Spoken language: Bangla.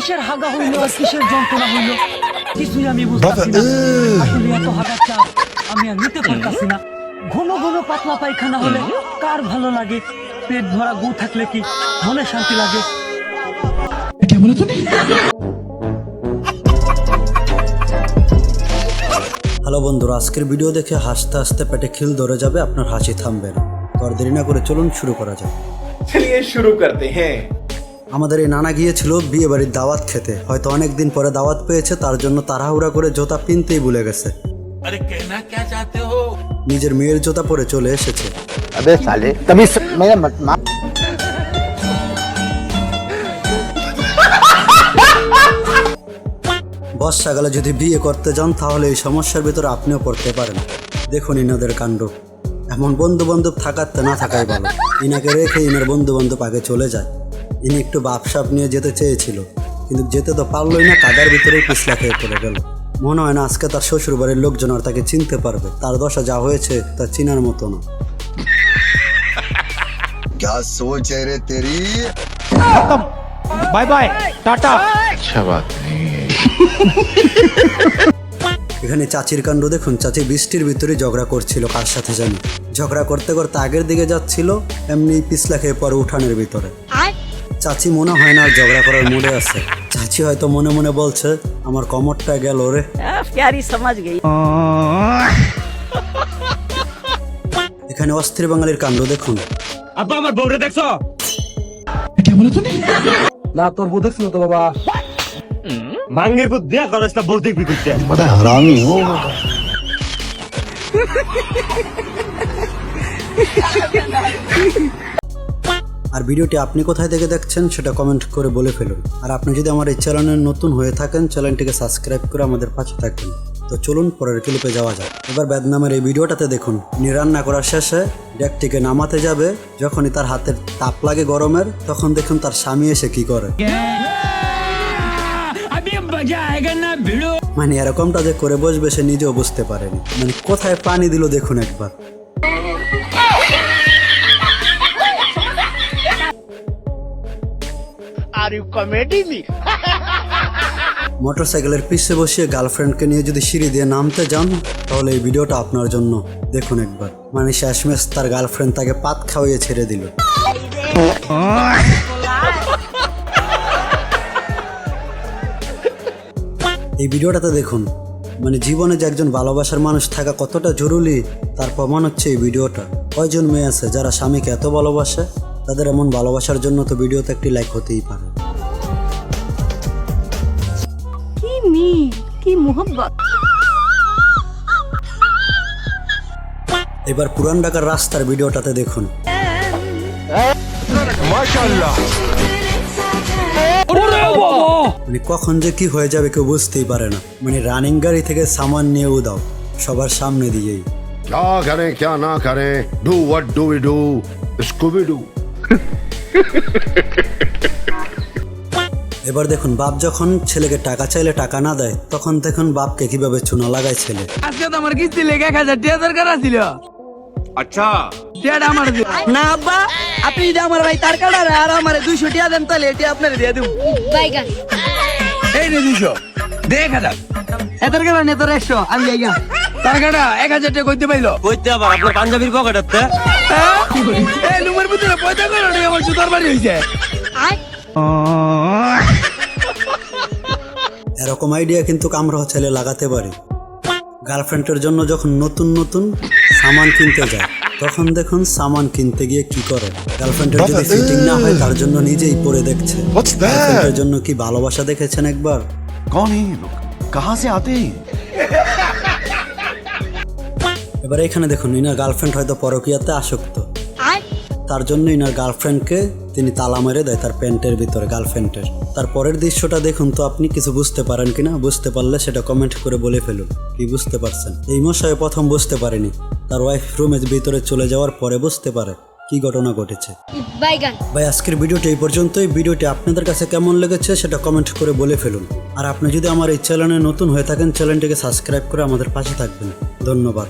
কিসের হাগা হইল আর কিসের যন্ত্রণা হইল? কিছুই আমি বুঝতেছি না। আসলে এত হাগা চাপ আমি আর নিতে পারতাছি না। ঘন ঘন পাতলা পায়খানা হলে কার ভালো লাগে? পেট ভরা গু থাকলে কি মনে শান্তি লাগে? কেমন তুমি? হ্যালো বন্ধুরা আজকের ভিডিও দেখে হাসতে হাসতে পেটে খিল ধরে যাবে আপনার হাসি থামবে না। তো আর দেরি না করে চলুন শুরু করা যাক। চলিয়ে শুরু করতে হ্যাঁ। আমাদের এই নানা গিয়েছিল বিয়ে বাড়ির দাওয়াত খেতে। হয়তো অনেক দিন পরে দাওয়াত পেয়েছে তার জন্য তাড়াহুড়া করে জোতা পিনতেই ভুলে গেছে। নিজের মেয়ের জোতা পরে চলে এসেছে। বর্ষাকালে যদি বিয়ে করতে যান তাহলে এই সমস্যার ভিতরে আপনিও পড়তে পারেন। দেখুন ইনাদের কাণ্ড। এমন বন্ধু বান্ধব থাকাতে না থাকাই ভালো। ইনাকে রেখে ইনার বন্ধু বান্ধব আগে চলে যায়। ইনি একটু বাপসাপ নিয়ে যেতে চেয়েছিল কিন্তু যেতে তো পারলোই না কাদার ভিতরেই পিছলা খেয়ে পড়ে গেল মনে হয় না আজকে তার শ্বশুর বাড়ির লোকজন আর তাকে চিনতে পারবে তার দশা যা হয়েছে তা চিনার মতো না क्या सोच है रे तेरी बाय बाय टाटा এখানে চাচির কাণ্ড দেখুন চাচি বৃষ্টির ভিতরে ঝগড়া করছিল কার সাথে জানি ঝগড়া করতে করতে আগের দিকে যাচ্ছিল এমনি পিছলা খেয়ে পরে উঠানের ভিতরে চাচি মনে হয় না ঝগড়া করার মুডে আছে। চাচি হয়তো মনে মনে বলছে আমার কমরটা গেল রে। প্যারি সমাজ গেই। এখানে অস্থির বাঙালির কাণ্ড দেখুন। আব্বা আমার বউরে দেখছ? এটা বলো তুমি না। তোর বউ দেখছ তো বাবা? মাঙ্গের কো দেয়া করছ না বউ দেখবি করতে মানে হারামি ও বাবা। আর ভিডিওটি আপনি কোথায় থেকে দেখছেন সেটা কমেন্ট করে বলে ফেলুন। আর আপনি যদি আমার এই চ্যানেলে নতুন হয়ে থাকেন চ্যানেলটিকে সাবস্ক্রাইব করে আমাদের পাশে থাকবেন। তো চলুন পরের ক্লিপে যাওয়া যাক। এবার বেদনামের এই ভিডিওটাতে দেখুন, উনি রান্না করার শেষে ডেকটিকে নামাতে যাবে, যখনই তার হাতের তাপ লাগে গরমের, তখন দেখুন তার স্বামী এসে কি করে। মানে এরকমটা যে করে বসবে সে নিজেও বুঝতে পারেনি। মানে কোথায় পানি দিল দেখুন একবার। মোটরসাইকেলের পিছে বসিয়ে গার্লফ্রেন্ডকে নিয়ে যদি সিঁড়ি দিয়ে নামতে যান, তাহলে এই ভিডিওটা আপনার জন্য। দেখুন একবার। মানে শেষমেশ তার গার্লফ্রেন্ড তাকে পাত খাওয়িয়ে ছেড়ে দিল। এই ভিডিওটাতে দেখুন মানে জীবনে যে একজন ভালোবাসার মানুষ থাকা কতটা জরুরি, তার প্রমাণ হচ্ছে এই ভিডিওটা। কয়জন মেয়ে আছে যারা স্বামীকে এত ভালোবাসে? তাদের এমন ভালোবাসার জন্য তো ভিডিওতে একটি লাইক হতেই পারে কি মিল কি মোহব্বত এবার পুরান ঢাকার রাস্তার ভিডিওটাতে দেখুন মানে কখন যে কি হয়ে যাবে কেউ বুঝতেই পারে না মানে রানিং গাড়ি থেকে সামান নিয়ে উদাও সবার সামনে দিয়েই क्या करें क्या ना करें do what do we do Scooby Doo এবার দেখুন বাপ যখন ছেলেকে টাকা চাইলে টাকা না দেয় তখন দেখুন বাপকে কীভাবে চুনা লাগায় ছেলে। আজকে তো আমার কিস্তি লেগে এক হাজার টাকা দরকার আছিল আচ্ছা। টাকাটা আমার দিও। না আব্বা আপনি যদি আমার ভাই তার কাটা আর আমার দুইশো টাকা দেন তাহলে এটি আপনার দিয়ে দেবো। বাইগান। এই রে দুশো দেখ হাজার। এটার কাটা নেতার একশো আমি যাই তার কাটা এক হাজার টাকা কইতে পাইলো। কইতে আবার আপনার পাঞ্জাবির পকেটাতে হ্যাঁ? এই ভিতরে পয়সা করে আমার জুতার বাড়ি হয়েছে এরকম আইডিয়া কিন্তু আমরা ছেলে লাগাতে পারে। গার্লফ্রেন্ডের জন্য যখন নতুন নতুন সামান কিনতে যায় তখন দেখুন সামান কিনতে গিয়ে কি করে। গার্লফ্রেন্ডের যদি ফিটিং না হয় তার জন্য নিজেই পরে দেখছে। গার্লফ্রেন্ডের জন্য কি ভালোবাসা দেখেছেন একবার? কোন এই লোক কাহা সে আতে? এবার এখানে দেখুন ইনার গার্লফ্রেন্ড হয়তো পরকীয়াতে আসক্ত। তার জন্য ইনার গার্লফ্রেন্ডকে তিনি তালা মেরে দেয় তার প্যান্টের ভিতরে গার্লফ্রেন্ডের তার পরের দৃশ্যটা দেখুন তো আপনি কিছু বুঝতে পারেন কিনা বুঝতে পারলে সেটা কমেন্ট করে বলে ফেলুন কি বুঝতে পারছেন? এই মশাই প্রথম বুঝতে পারেনি তার ওয়াইফ রুমের ভিতরে চলে যাওয়ার পরে বুঝতে পারে কি ঘটনা ঘটেছে। ভাই আজকের ভিডিওটি এই পর্যন্তই। ভিডিওটি আপনাদের কাছে কেমন লেগেছে সেটা কমেন্ট করে বলে ফেলুন। আর আপনি যদি আমার এই চ্যানেলে নতুন হয়ে থাকেন চ্যানেলটিকে সাবস্ক্রাইব করে আমাদের পাশে থাকবেন। ধন্যবাদ।